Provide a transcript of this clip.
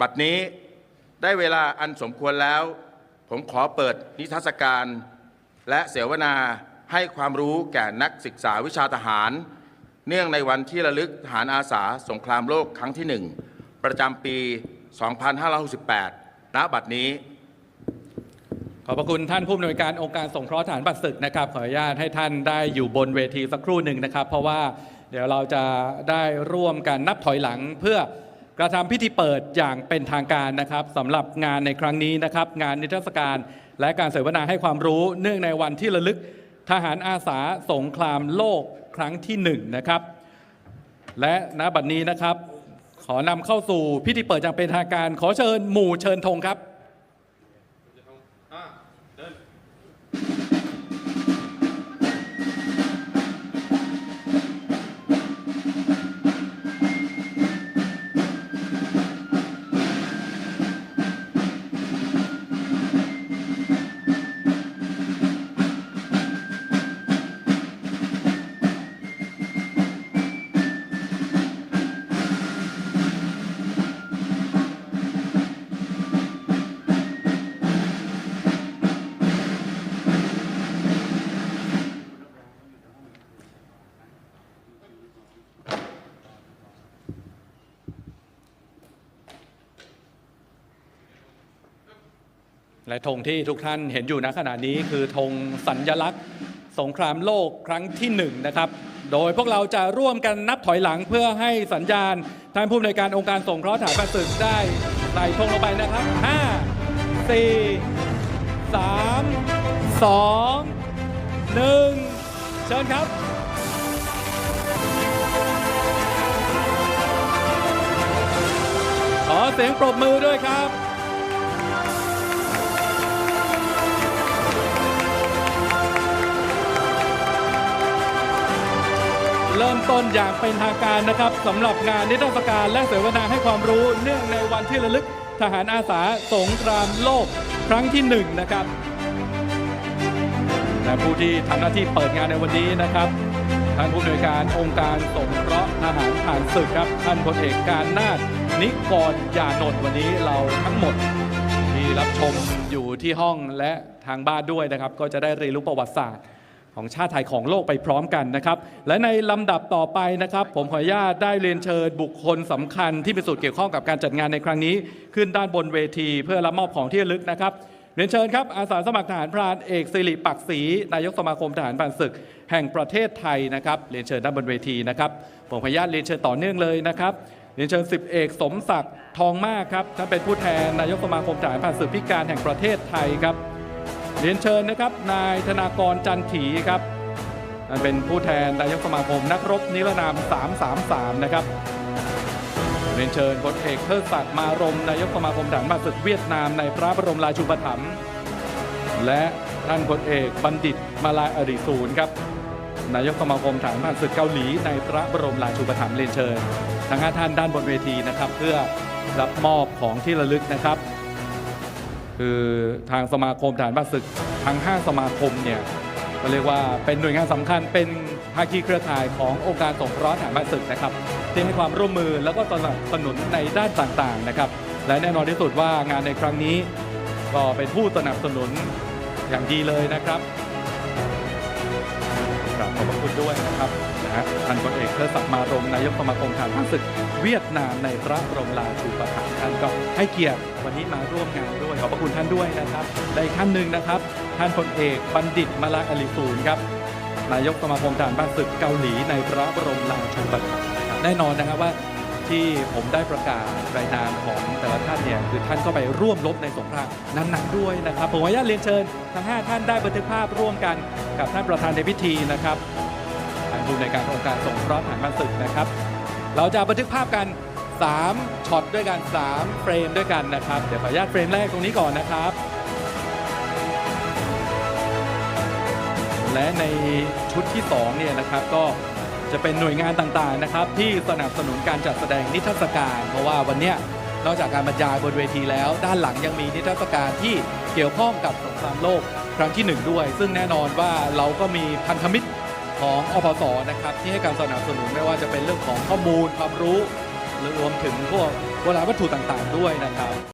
บัดนี้ได้เวลาอันสมควรแล้ว ผมขอเปิดนิทรรศการ และเสวนาให้ความรู้แก่นักศึกษาวิชาทหาร เนื่องในวันที่ระลึกทหารอาสาสงครามโลกครั้งที่หนึ่งประจำปี 2568 ณ บัดนี้ขอบพระคุณท่านผู้อำนวยการองค์การสงเคราะห์ฐานบัตรศึกนะครับ ขออนุญาตให้ท่านได้อยู่บนเวทีสักครู่หนึ่งนะครับ เพราะว่าเดี๋ยวเราจะได้ร่วมกันนับถอยหลังเพื่อ กระทำพิธีเปิดอย่างเป็นทางการนะครับสำหรับงานในครั้งนี้นะครับ งานนิทรรศการและการเสวนาให้ความรู้เนื่องในวันที่ระลึกทหารอาสาสงครามโลกครั้งที่หนึ่งนะครับ และณบัดนี้นะครับ ขอนำเข้าสู่พิธีเปิดอย่างเป็นทางการ ขอเชิญหมู่เชิญธงครับ และธงที่ทุกท่านเห็นอยู่ณขณะนี้คือธงสัญญลักษณ์ สงครามโลกครั้งที่หนึ่งนะครับ โดยพวกเราจะร่วมกันนับถอยหลังเพื่อให้สัญญาณท่านผู้อำนวยการองค์การสงเคราะห์ฐานประศึกได้ใส่ธงลงไปนะครับ 5 4 3 2 1 เชิญครับขอเสียงปรบมือด้วยครับ ต้นอย่างเป็นทางการนะครับสำหรับงานนิทรรศการและเสวนาให้ความรู้เนื่องในวันที่ระลึกทหารอาสาสงครามโลกครั้งที่หนึ่งนะครับและผู้ที่ทำหน้าที่เปิดงานในวันนี้นะครับท่านผู้อำนวยการองค์การสงเคราะห์ทหารผ่านศึกครับท่านพลเอกการนาถนิกรยานนท์วันนี้เราทั้งหมดที่รับชมอยู่ที่ห้องและทางบ้านด้วยนะครับ ก็จะได้เรียนรู้ประวัติศาสตร์ ของชาติไทยของโลกไปพร้อมกันนะครับ และในลำดับต่อไปนะครับ ผมขออนุญาตได้เรียนเชิญบุคคลสำคัญที่มีส่วนเกี่ยวข้องกับการจัดงานในครั้งนี้ ขึ้นด้านบนเวที เพื่อรับมอบของที่ระลึกนะครับเรียนเชิญครับอาสาสมัครทหารพรานเอกสิริปักศรีนายกสมาคมทหารผ่านศึก แห่งประเทศไทยนะครับเรียนเชิญด้านบนเวทีนะครับผมขออนุญาตเรียนเชิญต่อเนื่องเลยนะครับเรียนเชิญสิบเอกสมศักดิ์ทองมากครับท่านเป็นผู้แทนนายกสมาคมทหารผ่านศึกพิการแห่งประเทศไทยครับ เรียนเชิญนะครับนายธนากรจันถีครับท่นเป็นผู้แทนนายกสมาคมนักรบนิรนาม 333 นะครับเรียนเชิญพลเอกเทิดศักดิ์มารมนายกสมาคมทหารมาศึกเวียดนามในพระบรมราชูปถัมภ์และท่านพลเอกบัณฑิตมาลายอริสูรครับนายกสมาคมฐานผ่านศึกเกาหลีในพระบรมราชูปถัมภ์เรียนเชิญทั้งห้าท่านด้านบนเวทีนะครับ เพื่อรับมอบของที่ระลึกนะครับ คือทางสมาคมฐานผ่านศึกทั้ง 5 สมาคมเนี่ยก็เรียกว่าเป็นหน่วยงานสำคัญเป็นภาคีเครือข่ายขององค์การสงเคราะห์ฐานผ่านศึกนะครับที่ให้ความร่วมมือแล้วก็สนับสนุนในด้านต่างๆนะครับ และแน่นอนที่สุดว่างานในครั้งนี้ ก็เป็นผู้สนับสนุนอย่างดีเลยนะครับ กราบขอบพระคุณด้วยนะครับนะฮะท่านพลเอกเทิดศักดิ์มารมนายกสมาคมทหารผ่านศึกเวียดนามในพระบรมราชูปถัมภ์ท่านก็ให้เกียรติวันนี้มาร่วมงานด้วยขอบพระคุณท่านด้วยนะครับได้ท่านหนึ่งนะครับ ท่านพลเอกบัณฑิตมาลาอลิสูรครับนายกสมาคมทหารผ่านศึกเกาหลีในพระบรมราชูปถัมภ์แน่นอนนะครับว่า ที่ผมได้ประกาศรายนามของแต่ละท่านเนี่ยคือท่านก็ไปร่วมรบในสงครามนั้นๆด้วยนะครับ ผมขออนุญาตเรียนเชิญทั้งห้าท่านได้บันทึกภาพร่วมกันกับท่านประธานในพิธีนะครับทางผู้ในการองค์การสงเคราะห์ทหารผ่านศึกนะครับ เราจะบันทึกภาพกัน 3ช็อตด้วยกัน 3 เฟรมด้วยกันนะครับ เดี๋ยวขออนุญาตเฟรมแรกตรงนี้ก่อนนะครับ และในชุดที่2เนี่ยนะครับก็ จะเป็นหน่วยงานต่างๆนะครับ ที่สนับสนุนการจัดแสดงนิทรรศการ เพราะว่าวันเนี้ยนอกจากการบรรยายบนเวทีแล้ว ด้านหลังยังมีนิทรรศการที่เกี่ยวข้องกับสงครามโลกครั้งที่หนึ่งด้วย ซึ่งแน่นอนว่าเราก็มีพันธมิตรของอพสนะครับที่ให้การสนับสนุนไม่ว่าจะเป็นเรื่องของข้อมูลความรู้ หรือรวมถึงพวกโบราณวัตถุต่างๆด้วยนะครับ